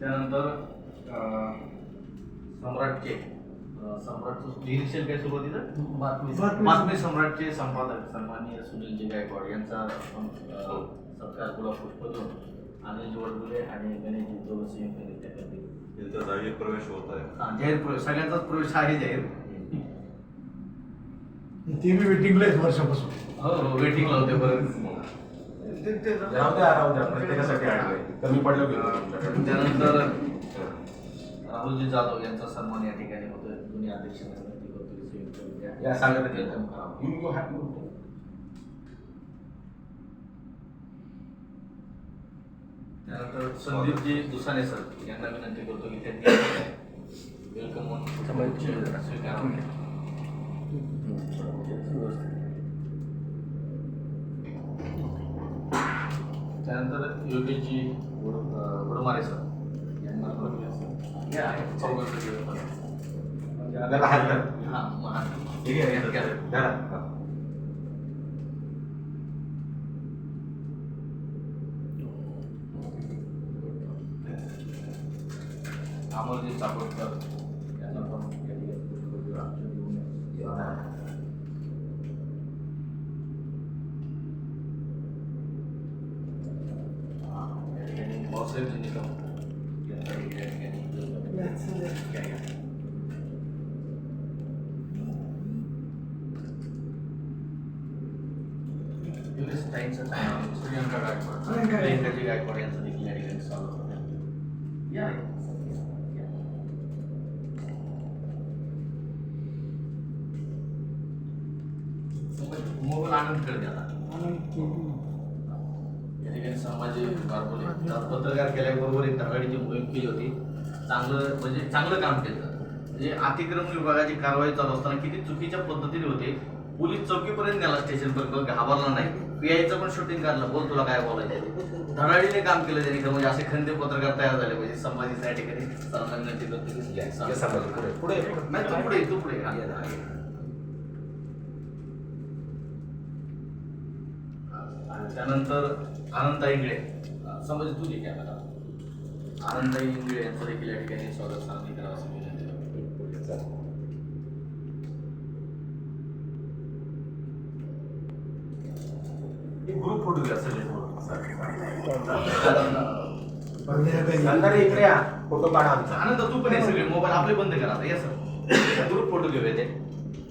त्यानंतर अं, सम्राटचे अं, सम्राटचं निरीक्षण काय सुरुवातीचं बातमी. बातमी. सम्राटचे संपादक सन्माननीय सुनीलजी गायकवाड यांचा सत्कार तुला पुष्प देऊन अनिल वडगुले आणि गणेशजी त्यांचा जाहीर प्रवेश होत आहे. हा, जाहीर प्रवेश. सगळ्यांचाच प्रवेश आहे जाहीर. ते बी वेटिंगला आहेत वर्षापासून. हो हो वेटिंगला होते बरं ते- ते- राहू द्या राहू द्या. प्रत्येकासाठी आडवे. कमी पडलं की तुमच्याकडे. त्यानंतर राहुलजी जाधव यांचा सन्मान या ठिकाणी होतोय. दोन्ही संयुक्तरित्या या सांगा ते. कार्यक्रम करावा. You- you have त्यानंतर संदीपजी दुसाने सर यांना विनंती करतो की त्यांनी वेलकम म्हणून स्वीकारावे त्यानंतर योगेशजी वड- अं, वडमारे सर यांना पण या, आहे. चौघं सगळे पण. त्याला हात कर. हा, मग हा. ठीक आहे, या, या. धरा. हा. अमरजी चाकोडकर यांना पण या ठिकाणी पुष्पगुच्छ आमच्या देऊन या. हा, या ठिकाणी भाऊसाहेब निकम यांना या ठिकाणी या, या. योगेश ताईंचं नाव सूर्यंका गायकवाड सूर्यंका गायकवाड. प्रियंकाजी गायकवाड यांचं देखील या ठिकाणी स्वागत होतं या या. मोबाईल आनंद या ठिकाणी कारपोले त्यात पत्रकार केल्याबरोबर एक मोहीम केली होती. चांगलं म्हणजे चांगलं काम केलं. म्हणजे अतिक्रमण विभागाची कारवाई चालू असताना किती चुकीच्या पद्धतीने होते. पोलीस चौकीपर्यंत गेला स्टेशनपर्यंत घाबरला नाही. पीआयचं पण शूटिंग काढलं. बोल तुला काय बोलायचं आहे. धडाडीने काम केलं त्यांनी. खरं म्हणजे असे खंदे पत्रकार तयार झाले पाहिजे. संभाजीच्या ठिकाणी सर्वांना पुढे, पुढे, पुढे. नाही तू पुढे तू पुढे हा. आणि त्यानंतर आनंदताई इंगळे. समज तू घे कॅमेरा आनंदताई इंगळे यांचं देखील या ठिकाणी स्वागत सांगली करावं असं विनंती ग्रुप फोटो घ्या सगळे. इकडे या फोटो काढा आमचा. आनंद तू पण आहे सगळे. मोबाईल आपले बंद करा आता. या सर ग्रुप फोटो घेऊया ते.